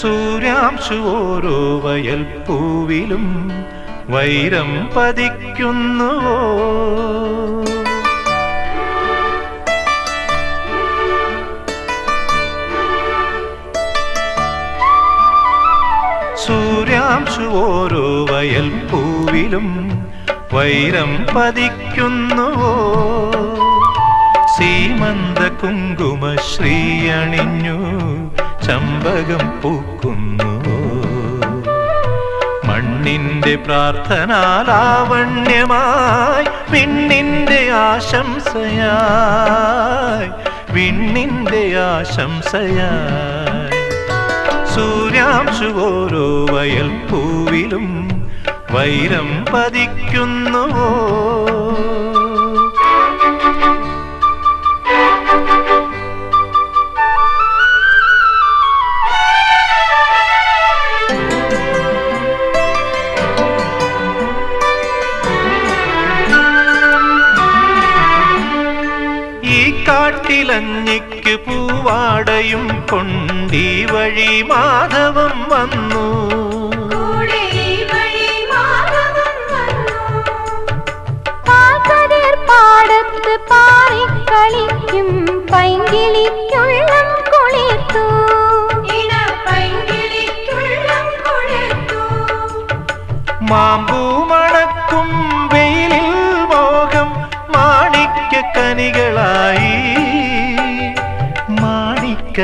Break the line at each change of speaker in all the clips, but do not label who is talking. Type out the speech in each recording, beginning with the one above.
സൂര്യാംശു ഓരോ വയൽ പൂവിലും വൈരം പതിക്കുന്നുവോ സൂര്യാംശു ഓരോ വയൽ പൂവിലും വൈരം പതിക്കുന്നുവോ സീമന്ത കുങ്കുമ ശ്രീ അണിഞ്ഞു ചമ്പകം പൂക്കുന്നുവോ മണ്ണിന്റെ പ്രാർത്ഥനാലാവണ്യമായി പിന്നിന്റെ ആശംസയായി പിന്നിന്റെ ആശംസയായി. സൂര്യാംശു ഓരോ വയൽ പൂവിലും വൈരം പതിക്കുന്നുവോ? കാട്ടിലഞ്ഞിക്ക് പൂവാടയും കൊണ്ടി വഴി മാധവം വന്നു.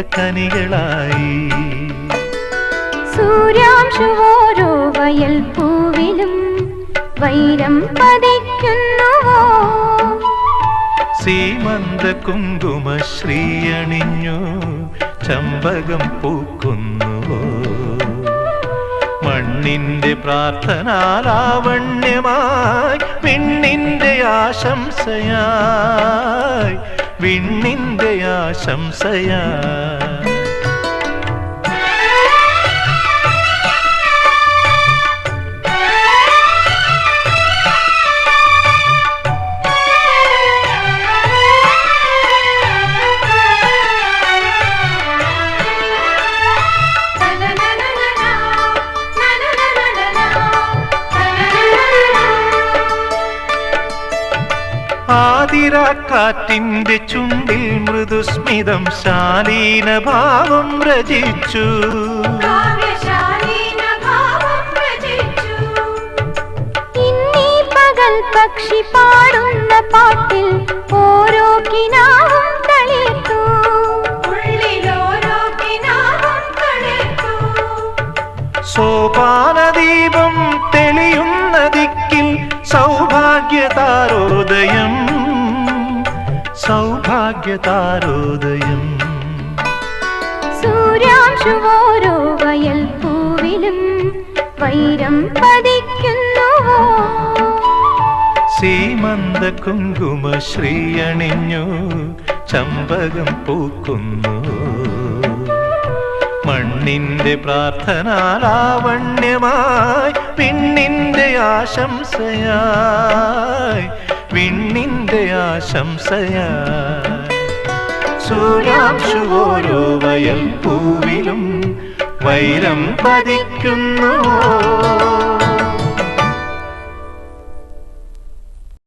കനികളായി.
സൂര്യാംശുവോരോ വയൽ പൂവിലും വൈരം പതിക്കുന്നുവോ?
സീമന്ത കുങ്കുമ ശ്രീയണിഞ്ഞു ചമ്പകം പൂക്കുന്നുവോ? മണ്ണിന്റെ പ്രാർത്ഥനാലാവണ്യമായി പെണ്ണിന്റെ ആശംസയായി വിണ്ണിന്റെ ആശംസയായി ആതിരാക്കാറ്റിന്റെ ചുണ്ടിൽ മൃദുസ്മിതം ശാലീന ഭാവം രചിച്ചു.
പക്ഷി പാടുന്ന പാട്ടിൽ ഓരോ കിനാവും തളിർത്തു.
സോപാനദീപം തെളിയുന്ന ദിക്കിൽ സൗഭാഗ്യതാരോദയം സൗഭാഗ്യതാരോദയം
സൂര്യാംശുവോരോ വയൽ പൂവിലും വൈരം പതിക്കുന്നു
സീമന്ത കുങ്കുമ ശ്രീയണിഞ്ഞു ചമ്പകം പൂക്കുന്നു. മണ്ണിന്റെ പ്രാർത്ഥനാലാവണ്യമായി പിന്നിന്റെ ആശംസയായി വിണ്ണിന്റെ ആശംസയായി. സൂര്യാക്ഷുവോരോ വയൽ പൂവിലും വൈരം പതിക്കുന്നു.